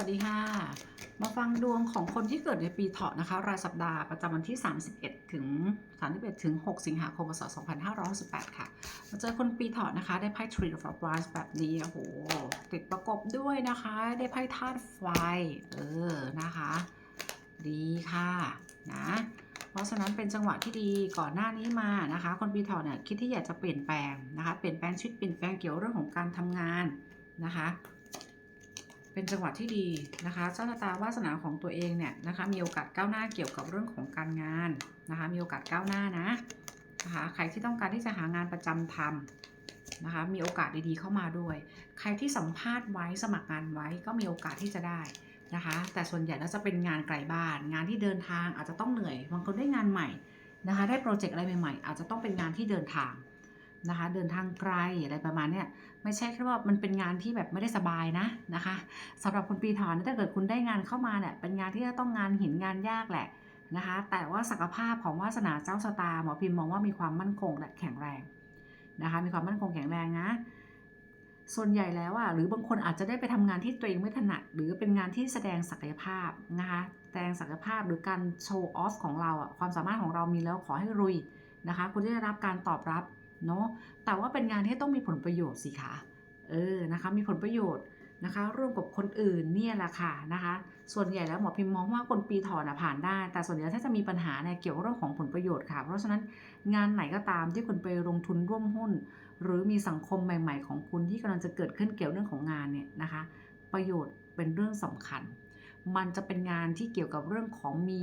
วัสดีค่ะ มาฟังดวงของคนที่เกิดในปีเถาะนะคะ รายสัปดาห์ประจำวันที่ 31 ถึง 31 ถึง 6 สิงหาคม พศ 2568 ค่ะ มาเจอคนปีเถาะนะคะ ได้ไพ่ Tree of Wands แบบนี้ โอ้โห ติดประกบด้วยนะคะ ได้ไพ่ธาตุไฟ เออ นะคะ ดีค่ะ นะเพราะฉะนั้นเป็นจังหวะที่ดีก่อนหน้านี้มานะคะ คนปีเถาะเนี่ยคิดที่อยากจะเปลี่ยนแปลงนะคะ เปลี่ยนแปลงชีวิตเปลี่ยนแปลงเกี่ยวเรื่องของการทำงานนะคะ เป็นจังหวะที่ดีนะคะเจ้าชะตาวาสนาของตัวเองเนี่ยนะคะมีโอกาสก้าวหน้าเกี่ยวกับเรื่องของการงานนะคะมีโอกาสก้าวหน้านะนะคะใครที่ต้องการที่จะหางานประจำทำนะคะมีโอกาสดีๆเข้ามาด้วย ใครที่สัมภาษณ์ไว้สมัครงานไว้ก็มีโอกาสที่จะได้นะคะแต่ส่วนใหญ่แล้วจะเป็นงานไกลบ้าน งานที่เดินทางอาจจะต้องเหนื่อยบางคนได้งานใหม่นะคะได้โปรเจกต์อะไรใหม่ๆ อาจจะต้องเป็นงานที่เดินทาง นะคะ เดินทางไกลอะไรประมาณเนี้ยไม่ใช่แค่ว่ามันเป็นงานที่แบบไม่ได้สบายนะนะคะสำหรับคนปีถอนถ้าเกิดคุณได้งานเข้ามาเนี่ยเป็นงานที่จะต้องงานหินงานยากแหละนะคะ แต่ว่าศักยภาพของวาสนาเจ้าสตาหมอพิมพ์มองว่ามีความมั่นคงและแข็งแรงนะคะ มีความมั่นคงแข็งแรงนะส่วนใหญ่แล้วอะหรือบางคนอาจจะได้ไปทำงานที่ตัวเองไม่ถนัด หรือเป็นงานที่แสดงศักยภาพนะคะแสดงศักยภาพหรือการโชว์ออฟของเราอะความสามารถของเรามีแล้วขอให้รุยนะคะ คุณจะได้รับการตอบรับ เนาะแต่ว่าเป็นงานที่ต้องมีผลประโยชน์สิคะเออนะคะมีผลประโยชน์นะคะร่วมกับคนอื่นเนี่ยแหละค่ะนะคะส่วนใหญ่แล้วหมอพิมพ์มองว่าคนปีถอนผ่านได้ แต่ส่วนใหญ่ถ้าจะมีปัญหาเนี่ยเกี่ยวกับเรื่องของผลประโยชน์ค่ะ เพราะฉะนั้นงานไหนก็ตามที่คุณไปลงทุนร่วมหุ้น หรือมีสังคมใหม่ ๆ ของคุณที่กำลังจะเกิดขึ้นเกี่ยวเรื่องของงานเนี่ยนะคะ ประโยชน์เป็นเรื่องสำคัญ มันจะเป็นงานที่เกี่ยวกับเรื่องของมี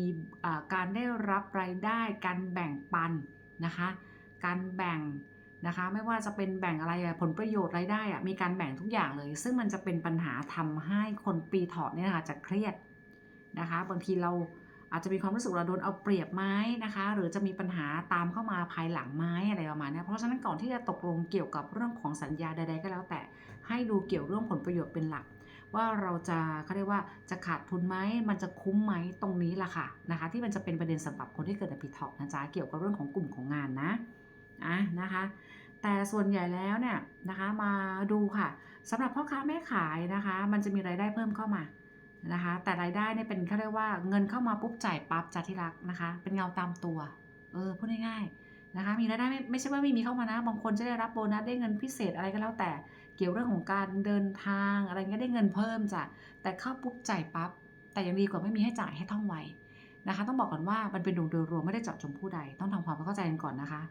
การได้รับรายได้การแบ่งปันนะคะ การแบ่งนะคะ ไม่ว่าจะเป็นแบ่งอะไรผลประโยชน์รายได้อะมีการแบ่งทุกอย่างเลย ซึ่งมันจะเป็นปัญหาทำให้คนปีเถาะเนี่ยนะคะจะเครียดนะคะ บางทีเราอาจจะมีความรู้สึกเราโดนเอาเปรียบไหมนะคะ หรือจะมีปัญหาตามเข้ามาภายหลังไม้อะไรประมาณนี้เพราะฉะนั้นก่อนที่จะตกลงเกี่ยวกับเรื่องของสัญญาใด ๆ ก็แล้วแต่ ให้ดูเกี่ยวเรื่องผลประโยชน์เป็นหลัก ว่าเราจะเขาเรียกว่าจะขาดทุนไหมมันจะคุ้มไหมตรงนี้แหละค่ะนะคะ ที่มันจะเป็นประเด็นสำหรับคนที่เกิดในปีเถาะนะจ๊ะเกี่ยวกับเรื่องของกลุ่มของงานนะ อะนะคะ แต่ส่วนใหญ่แล้วเนี่ยนะคะมาดูค่ะสำหรับพ่อค้าแม่ขายนะคะ มันจะมีรายได้เพิ่มเข้ามานะคะ แต่รายได้เนี่ยเป็นเขาเรียกว่าเงินเข้ามาปุ๊บจ่ายปั๊บจัดที่รักนะคะ เป็นเงาตามตัวเออพูดง่ายๆนะคะ มีรายได้ไม่ไม่ใช่ว่าไม่มีเข้ามานะ บางคนจะได้รับโบนัสได้เงินพิเศษอะไรก็แล้วแต่เกี่ยวเรื่องของการเดินทางอะไรเงี้ยได้เงินเพิ่มจ้ะแต่เข้าปุ๊บจ่ายปั๊บแต่ยังดีกว่าไม่มีให้จ่ายให้ท่องไวนะคะ ต้องบอกก่อนว่ามันเป็นดวงโดยรวมไม่ได้เจาะจงผู้ใดต้องทำความเข้าใจกันก่อนนะคะ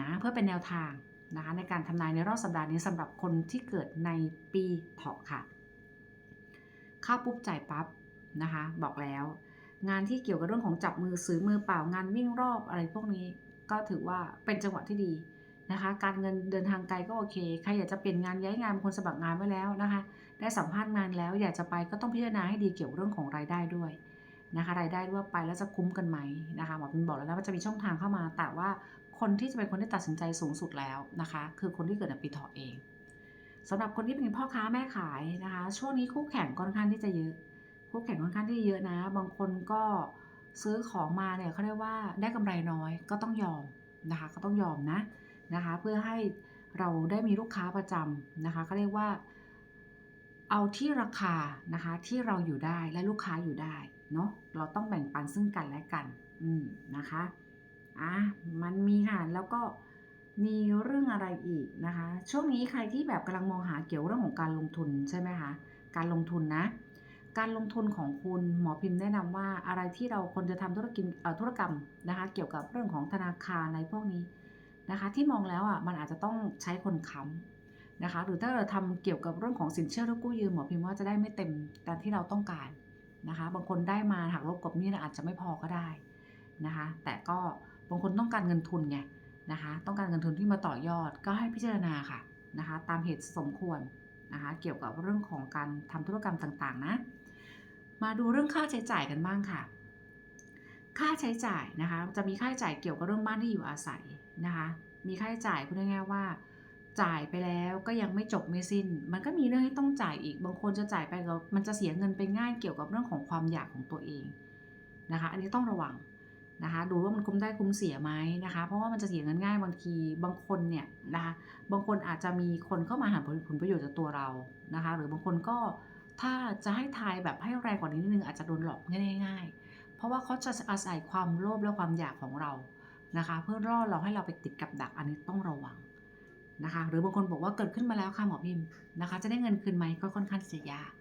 นะเพื่อเป็นแนวทางนะคะในการทำนายในรอบสัปดาห์นี้สำหรับคนที่เกิดในปีเถาะค่ะ เข้าปุ๊บจ่ายปั๊บนะคะบอกแล้ว งานที่เกี่ยวกับเรื่องของจับมือซื้อมือเปล่างานวิ่งรอบอะไรพวกนี้ก็ถือว่าเป็นจังหวะที่ดีนะคะการเงินเดินทางไกลก็โอเคใครอยากจะเปลี่ยนงานย้ายงานคนสมัครงานไว้แล้วนะคะได้สัมภาษณ์งานแล้วอยากจะไปก็ต้องพิจารณาให้ดีเกี่ยวเรื่องของรายได้ด้วยนะคะรายได้ด้วยไปแล้วจะคุ้มกันไหมนะคะหมอเป็นบอกแล้วนะว่าจะมีช่องทางเข้ามาแต่ว่า คนที่จะเป็นคนที่ตัดสินใจสูงสุดแล้วนะคะ คือคนที่เกิดในปีเถาะเองสำหรับคนที่เป็นพ่อค้าแม่ขายนะคะ ช่วงนี้คู่แข่งค่อนข้างที่จะเยอะ คู่แข่งค่อนข้างที่เยอะนะ บางคนก็ซื้อของมาเนี่ยเขาเรียกว่าได้กำไรน้อยก็ต้องยอมนะคะ ก็ต้องยอมนะนะคะ เพื่อให้เราได้มีลูกค้าประจำนะคะเขาเรียกว่า เอาที่ราคานะคะที่เราอยู่ได้และลูกค้าอยู่ได้เนาะเราต้องแบ่งปันซึ่งกันและกัน อืมนะคะ อะมันมีค่ะแล้วก็มีเรื่องอะไรอีกนะคะ ช่วงนี้ใครที่แบบกำลังมองหาเกี่ยวเรื่องของการลงทุนใช่ไหมคะการลงทุนนะ การลงทุนของคุณหมอพิมพ์แนะนำว่าอะไรที่เราควรจะทำธุรกิจธุรกรรมนะคะ เกี่ยวกับเรื่องของธนาคารในพวกนี้นะคะ ที่มองแล้วอะมันอาจจะต้องใช้คนค้ำนะคะ หรือถ้าเราทำเกี่ยวกับเรื่องของสินเชื่อหรือกู้ยืมหมอพิมพ์ว่าจะได้ไม่เต็มตามที่เราต้องการนะคะ บางคนได้มาหักลบกับนี้อาจจะไม่พอก็ได้นะคะ แต่ก็ บางคนต้องการเงินทุนไงนะคะ ต้องการเงินทุนที่มาต่อยอดก็ให้พิจารณาค่ะนะคะ ตามเหตุสมควรนะคะ เกี่ยวกับเรื่องของการทำธุรกรรมต่างๆนะ มาดูเรื่องค่าใช้จ่ายกันบ้างค่ะ ค่าใช้จ่ายนะคะ จะมีค่าใช้จ่ายเกี่ยวกับเรื่องบ้านที่อยู่อาศัยนะคะ มีค่าใช้จ่ายพูดง่ายๆว่า จ่ายไปแล้วก็ยังไม่จบไม่สิ้น มันก็มีเรื่องให้ต้องจ่ายอีก บางคนจะจ่ายไปแล้วมันจะเสียเงินไปง่ายเกี่ยวกับเรื่องของความอยากของตัวเองนะคะ อันนี้ต้องระวัง นะคะดูว่ามันคุ้มได้คุ้มเสียไหมนะคะ เพราะว่ามันจะเสียเงินง่ายบางทีบางคนเนี่ยนะคะบางคนอาจจะมีคนเข้ามาหาผลผลประโยชน์จากตัวเรานะคะ หรือบางคนก็ถ้าจะให้ทายแบบให้แรงกว่านี้นิดนึงอาจจะโดนหลอกง่าย ๆ เพราะว่าเขาจะอาศัยความโลภและความอยากของเรานะคะ เพื่อล่อเราให้เราไปติดกับดักอันนี้ต้องระวังนะคะ หรือบางคนบอกว่าเกิดขึ้นมาแล้วค่ะหมอพิมพ์นะคะ จะได้เงินคืนไหมก็ค่อนข้างจะยาก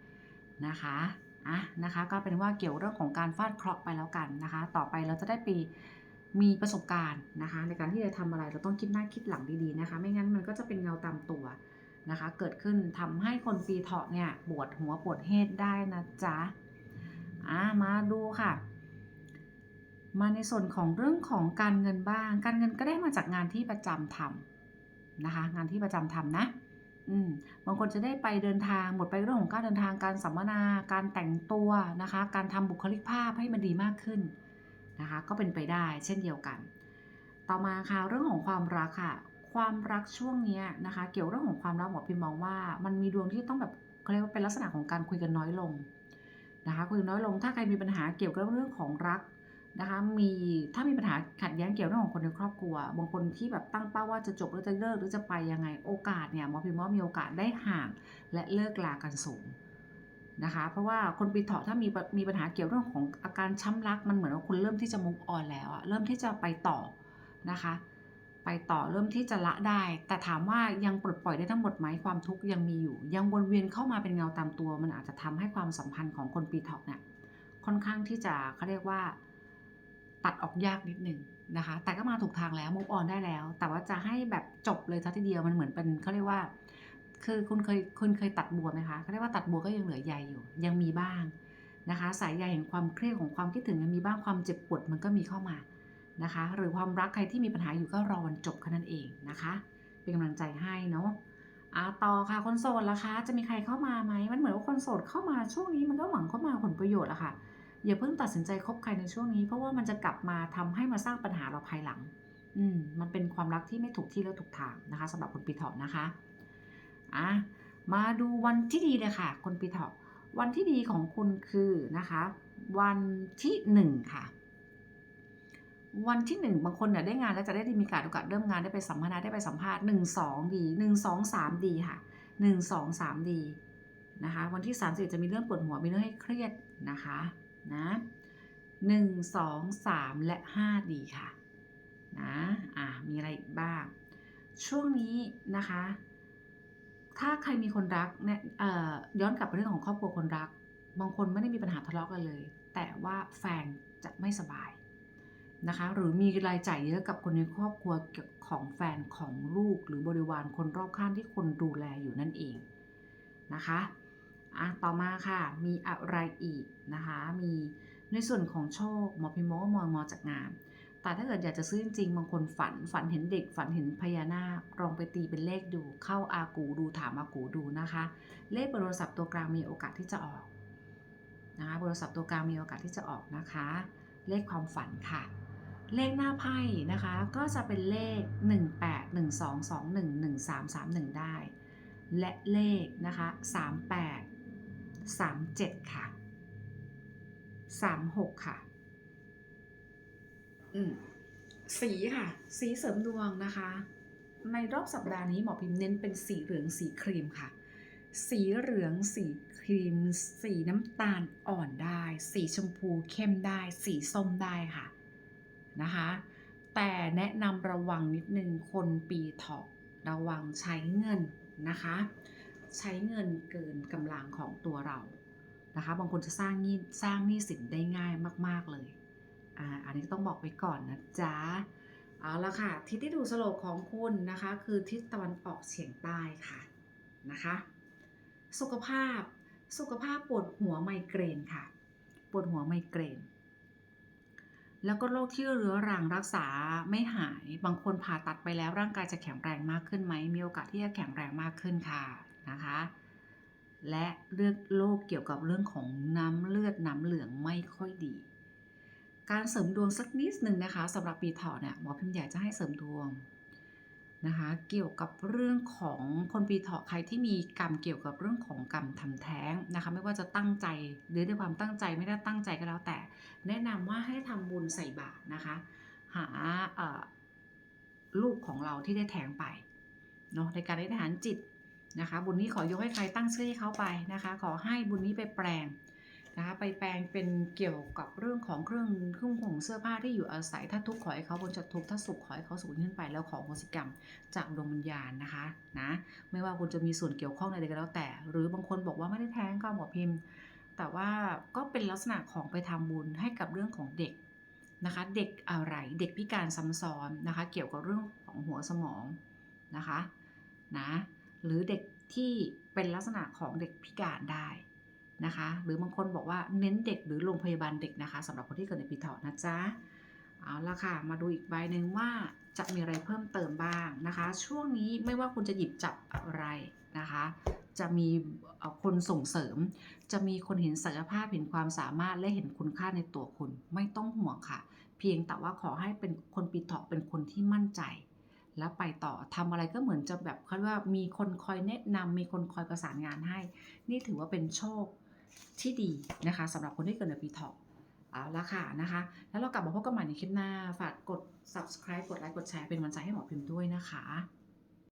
นะคะ อะนะคะก็เป็นว่าเกี่ยวเรื่องของการฟาดเคราะห์ไปแล้วกันนะคะ ต่อไปเราจะได้ปีมีประสบการณ์นะคะ ในการที่จะทำอะไรเราต้องคิดหน้าคิดหลังดีๆนะคะ ไม่งั้นมันก็จะเป็นเงาตามตัวนะคะ เกิดขึ้นทำให้คนปีเถาะเนี่ยปวดหัวปวดเฮดได้นะจ๊ะอ่ามาดูค่ะ มาในส่วนของเรื่องของการเงินบ้าง การเงินก็ได้มาจากงานที่ประจำทำนะคะ งานที่ประจำทำนะ บางคนจะได้ไปเดินทางหมดไปเรื่องของการเดินทางการสัมมนา การแต่งตัวนะคะ การทำบุคลิกภาพให้มันดีมากขึ้นนะคะ ก็เป็นไปได้เช่นเดียวกัน ต่อมาค่ะเรื่องของความรักค่ะ ความรักช่วงนี้นะคะ เกี่ยวเรื่องของความรักหมอพิมมองว่า มันมีดวงที่ต้องแบบเขาเรียกว่าเป็นลักษณะของการคุยกันน้อยลงนะคะคุยกันน้อยลงถ้าใครมีปัญหาเกี่ยวกับเรื่องของรัก นะคะมีถ้ามีปัญหาขัดแย้งเกี่ยวเรื่องของคนในครอบครัว บางคนที่แบบตั้งเป้าว่าจะจบหรือจะเลิกหรือจะไปยังไงโอกาสเนี่ยหมอพิมพ์ว่ามีโอกาสได้ห่างและเลิกลากันสูงนะคะเพราะว่าคนปีเถาะถ้ามีมีปัญหาเกี่ยวเรื่องของอาการช้ำรักมันเหมือนว่าคุณเริ่มที่จะมุกออนแล้วอะเริ่มที่จะไปต่อนะคะ ไปต่อเริ่มที่จะละได้ แต่ถามว่ายังปลดปล่อยได้ทั้งหมดไหมความทุกข์ยังมีอยู่ ยังวนเวียนเข้ามาเป็นเงาตามตัว มันอาจจะทำให้ความสัมพันธ์ของคนปีเถาะเนี่ยค่อนข้างที่จะเขาเรียกว่า ตัดออกยากนิดหนึ่งนะคะ แต่ก็มาถูกทางแล้วมุกออนได้แล้ว แต่ว่าจะให้แบบจบเลยทัทีเดียวมันเหมือนเป็นเขาเรียกว่า คือคุณเคยคุณเคยตัดบัวไหมคะเขาเรียกว่าตัดบัวก็ยังเหลือใยอยู่ ยังมีบ้างนะคะ สายใยแห่งความเครียดของความคิดถึงยังมีบ้างความเจ็บปวดมันก็มีเข้ามานะคะ หรือความรักใครที่มีปัญหาอยู่ก็รอวันจบแค่นั้นเองนะคะ เป็นกำลังใจให้เนาะอาต่อค่ะคนโสดล่ะคะ จะมีใครเข้ามาไหมมันเหมือนว่าคนโสดเข้ามาช่วงนี้มันก็หวังเข้ามาผลประโยชน์อะค่ะ อย่าเพิ่งตัดสินใจคบใครในช่วงนี้ เพราะว่ามันจะกลับมาทำให้มาสร้างปัญหาเราภายหลัง อืมมันเป็นความรักที่ไม่ถูกที่และถูกทางนะคะสำหรับคนปีเถาะนะคะอะมาดูวันที่ดีเลยค่ะ คนปีเถาะวันที่ดีของคุณคือนะคะ วันที่หนึ่งค่ะ วันที่หนึ่งบางคนเนี่ยได้งานแล้วจะได้มีการโอกาสเริ่มงานได้ไปสัมมนาได้ไปสัมภาษณ์หนึ่งสองดีหนึ่งสองสามดีค่ะหนึ่งสองสามดีนะคะ วันที่สามสิบจะมีเรื่องปวดหัวมีเรื่องให้เครียดนะคะ นะหนึ่งสองสามและห้าดีค่ะนะอะมีอะไรอีกบ้าง ช่วงนี้นะคะ ถ้าใครมีคนรักเนี่ยเอ่ย้อนกลับไปเรื่องของครอบครัวคนรัก บางคนไม่ได้มีปัญหาทะเลาะกันเลย แต่ว่าแฟนจะไม่สบายนะคะ หรือมีรายจ่ายเยอะกับคนในครอบครัวของแฟนของลูกหรือบริวารคนรอบข้างที่คนดูแลอยู่นั่นเองนะคะ อะต่อมาค่ะ มีอะไรอีกนะคะ มีในส่วนของโชค หมอพิมพ์บอกว่ามองมอจากงาน แต่ถ้าเกิดอยากจะซื้อจริงบางคนฝัน ฝันเห็นเด็ก ฝันเห็นพญานาคลองไปตีเป็นเลขดู เข้าอากูดูถามอากูดูนะคะ เลขบอร์โทรศัพท์ตัวกลางมีโอกาสที่จะออกนะคะบอร์โทรศัพท์ตัวกลางมีโอกาสที่จะออกนะคะ เลขความฝันค่ะ เลขหน้าไพ่นะคะ ก็จะเป็นเลข 1 8 1 2 2 1 1 3 3 1 ได้ และเลขนะคะ 38 37 ค่ะ 36 ค่ะ อืมสีค่ะ สีเสริมดวงนะคะ ในรอบสัปดาห์นี้หมอพิมพ์เน้นเป็นสีเหลืองสีครีมค่ะ สีเหลืองสีครีม สีน้ำตาลอ่อนได้ สีชมพูเข้มได้ สีส้มได้ค่ะนะคะ แต่แนะนำระวังนิดนึงคนปีเถาะระวังใช้เงินนะคะ ใช้เงินเกินกำลังของตัวเรานะคะบางคนจะสร้างหนี้สร้างหนี้สินได้ง่ายมาก ๆเลยอ่าอันนี้ต้องบอกไว้ก่อนนะจ๊ะเอาละค่ะทิศที่ดูสโลกของคุณนะคะคือทิศตะวันออกเฉียงใต้ค่ะนะคะสุขภาพสุขภาพปวดหัวไมเกรนค่ะ ปวดหัวไมเกรน แล้วก็โรคที่เรื้อรังรักษาไม่หายบางคนผ่าตัดไปแล้วร่างกายจะแข็งแรงมากขึ้นไหมมีโอกาสที่จะแข็งแรงมากขึ้นค่ะ นะคะ และเรื่องโรคเกี่ยวกับเรื่องของน้ำเลือดน้ำเหลืองไม่ค่อยดี การเสริมดวงสักนิดหนึ่งนะคะสำหรับปีเถาะเนี่ยหมอพิมพ์อยากจะให้เสริมดวงนะคะเกี่ยวกับเรื่องของคนปีเถาะใครที่มีกรรมเกี่ยวกับเรื่องของกรรมทำแท้งนะคะไม่ว่าจะตั้งใจหรือด้วยความตั้งใจไม่ได้ตั้งใจก็แล้วแต่ แนะนำว่าให้ทำบุญใส่บาตรนะคะ หาลูกของเราที่ได้แท้งไปเนาะในการอธิษฐานจิต นะคะ บุญนี้ขอยกให้ใครตั้งชื่อให้เขาไปนะคะ ขอให้บุญนี้ไปแปลงนะคะไปแปลงเป็นเกี่ยวกับเรื่องของเครื่องเครื่องห่มเสื้อผ้าที่อยู่อาศัยถ้าทุกข์ขอให้เขาบนจะทุกข์ถ้าสุขขอให้เขาสุขขึ้นไปแล้วขอโหสิกรรมจากดวงวิญญาณนะคะนะไม่ว่าคุณจะมีส่วนเกี่ยวข้องใดๆก็แล้วแต่ หรือบางคนบอกว่าไม่ได้แท้งก็หมอพิมพ์ แต่ว่าก็เป็นลักษณะของไปทำบุญให้กับเรื่องของเด็กนะคะ เด็กอะไรเด็กพิการซ้ำซ้อนนะคะ เกี่ยวกับเรื่องของหัวสมองนะคะนะ หรือเด็กที่เป็นลักษณะของเด็กพิการได้นะคะ หรือบางคนบอกว่าเน้นเด็กหรือโรงพยาบาลเด็กนะคะสำหรับคนที่เกิดในปีเถาะนะจ๊ะเอาละค่ะ มาดูอีกใบหนึ่งว่าจะมีอะไรเพิ่มเติมบ้างนะคะ ช่วงนี้ไม่ว่าคุณจะหยิบจับอะไรนะคะ จะมีคนส่งเสริม จะมีคนเห็นศักยภาพเห็นความสามารถและเห็นคุณค่าในตัวคุณไม่ต้องห่วงค่ะ เพียงแต่ว่าขอให้เป็นคนปีเถาะเป็นคนที่มั่นใจ แล้วไปต่อทำอะไรก็เหมือนจะแบบเขาเรียกว่ามีคนคอยแนะนำมีคนคอยประสานงานให้ นี่ถือว่าเป็นโชคที่ดีนะคะสำหรับคนที่เกิดในปีเถาะเอาละค่ะนะคะ แล้วเรากลับมาพบกันใหม่ในคลิปหน้า ฝากกด subscribe กดไลค์กดแชร์เป็นกำลังใจให้หมอพิมพ์ด้วยนะคะ